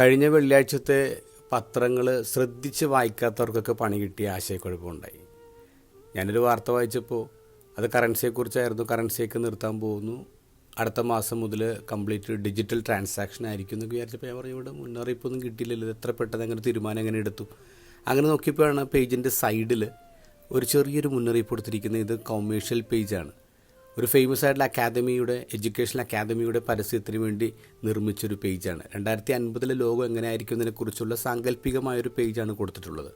കഴിഞ്ഞ വെള്ളിയാഴ്ചത്തെ പത്രങ്ങൾ ശ്രദ്ധിച്ച് വായിക്കാത്തവർക്കൊക്കെ പണി കിട്ടിയ ആശയക്കുഴപ്പമുണ്ടായി. ഞാനൊരു വാർത്ത വായിച്ചപ്പോൾ അത് കറൻസിയെക്കുറിച്ചായിരുന്നു കറൻസിയൊക്കെ നിർത്താൻ പോകുന്നു. അടുത്ത മാസം മുതൽ കംപ്ലീറ്റ് ഡിജിറ്റൽ ട്രാൻസാക്ഷൻ ആയിരിക്കും എന്നൊക്കെ വിചാരിച്ചപ്പോൾ ഞാൻ പറഞ്ഞു ഇവിടെ മുന്നറിയിപ്പൊന്നും കിട്ടിയില്ലല്ലോ. എത്ര പെട്ടെന്ന് അങ്ങനെ തീരുമാനം എങ്ങനെ എടുത്തു? അങ്ങനെ നോക്കിയപ്പോഴാണ് പേജിന്റെ സൈഡിൽ ഒരു ചെറിയൊരു മുന്നറിയിപ്പ് കൊടുത്തിരിക്കുന്നത്. ഇത് കൊമേഴ്ഷ്യൽ പേജാണ് ഒരു ഫേമസ് ആയിട്ടുള്ള അക്കാദമിയുടെ എഡ്യൂക്കേഷൻ അക്കാദമിയുടെ പരസ്യത്തിന് വേണ്ടി നിർമ്മിച്ചൊരു പേജാണ് രണ്ടായിരത്തി അൻപതിലെ ലോകം എങ്ങനെയായിരിക്കും എന്നതിനെക്കുറിച്ചുള്ള സാങ്കല്പികമായൊരു പേജാണ് കൊടുത്തിട്ടുള്ളത്.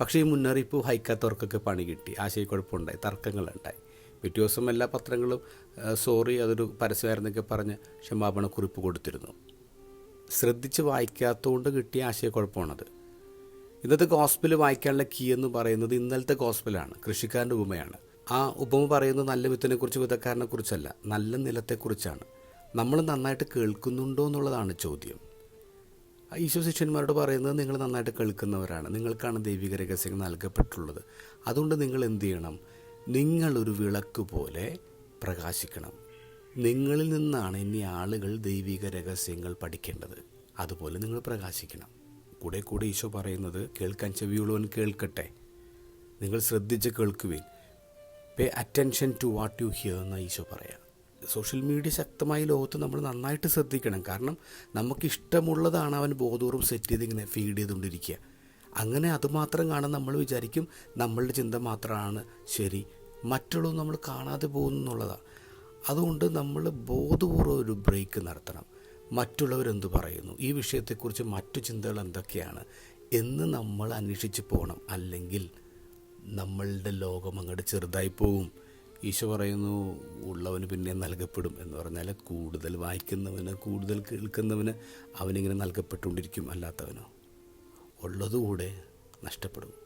പക്ഷേ ഈ മുന്നറിയിപ്പ് വായിക്കാത്തവർക്കൊക്കെ പണി കിട്ടി. ആശയക്കുഴപ്പമുണ്ടായി തർക്കങ്ങളുണ്ടായി. പിറ്റേ ദിവസം എല്ലാ പത്രങ്ങളും സോറി അതൊരു പരസ്യമായിരുന്നൊക്കെ പറഞ്ഞ് ക്ഷമാപണ കുറിപ്പ് കൊടുത്തിരുന്നു. ശ്രദ്ധിച്ച് വായിക്കാത്തതുകൊണ്ട് കിട്ടിയ ആശയക്കുഴപ്പമാണത്. ഇന്നത്തെ ഗോസ്പിൽ വായിക്കാനുള്ള കീ എന്ന് പറയുന്നത് ഇന്നലത്തെ ഗോസ്പിലാണ് കൃഷിക്കാരന്റെ ഉപമയാണ്. ആ ഉപമ പറയുന്നത് നല്ല വിത്തിനെക്കുറിച്ച് വിതക്കാരനെ കുറിച്ചല്ല നല്ല നിലത്തെക്കുറിച്ചാണ്. നമ്മൾ നന്നായിട്ട് കേൾക്കുന്നുണ്ടോ എന്നുള്ളതാണ് ചോദ്യം. ഈശോ ശിഷ്യന്മാരോട് പറയുന്നത് നിങ്ങൾ നന്നായിട്ട് കേൾക്കുന്നവരാണ്. നിങ്ങൾക്കാണ് ദൈവിക രഹസ്യങ്ങൾ നൽകപ്പെട്ടുള്ളത്. അതുകൊണ്ട് നിങ്ങൾ എന്ത് ചെയ്യണം? നിങ്ങളൊരു വിളക്ക് പോലെ പ്രകാശിക്കണം. നിങ്ങളിൽ നിന്നാണ് ഇനി ആളുകൾ ദൈവിക രഹസ്യങ്ങൾ പഠിക്കേണ്ടത്. അതുപോലെ നിങ്ങൾ പ്രകാശിക്കണം. കൂടെ കൂടെ ഈശോ പറയുന്നത് കേൾക്കാൻ ചെവിയുള്ളവൻ കേൾക്കട്ടെ. നിങ്ങൾ ശ്രദ്ധിച്ച് കേൾക്കുവിൻ. Pay attention to what you hear എന്ന ഈശോ പറയാം. സോഷ്യൽ മീഡിയ ശക്തമായ ലോകത്ത് നമ്മൾ നന്നായിട്ട് ശ്രദ്ധിക്കണം. കാരണം നമുക്ക് ഇഷ്ടമുള്ളതാണ് അവൻ ബോധപൂർവം സെറ്റ് ചെയ്ത് ഇങ്ങനെ ഫീഡ് ചെയ്തുകൊണ്ടിരിക്കുക. അങ്ങനെ അതുമാത്രം കാണാൻ നമ്മൾ വിചാരിക്കും നമ്മളുടെ ചിന്ത മാത്രമാണ് ശരി. മറ്റുള്ളവർ നമ്മൾ കാണാതെ പോകുന്നു എന്നുള്ളതാണ് അതുകൊണ്ട് നമ്മൾ ബോധപൂർവം ഒരു ബ്രേക്ക് നടത്തണം. മറ്റുള്ളവരെന്ത് പറയുന്നു? ഈ വിഷയത്തെക്കുറിച്ച് മറ്റു ചിന്തകൾ എന്തൊക്കെയാണ്? എന്ന് നമ്മൾ അന്വേഷിച്ച് പോകണം അല്ലെങ്കിൽ നമ്മളുടെ ലോകം അങ്ങോട്ട് ചെറുതായി പോകും ഈശോ പറയുന്നു ഉള്ളവന് പിന്നെ നൽകപ്പെടും എന്ന് പറഞ്ഞാൽ കൂടുതൽ വായിക്കുന്നവന് കൂടുതൽ കേൾക്കുന്നവന് അവനിങ്ങനെ നൽകപ്പെട്ടുകൊണ്ടിരിക്കും അല്ലാത്തവനോ? ഉള്ളതുകൂടെ നഷ്ടപ്പെടും.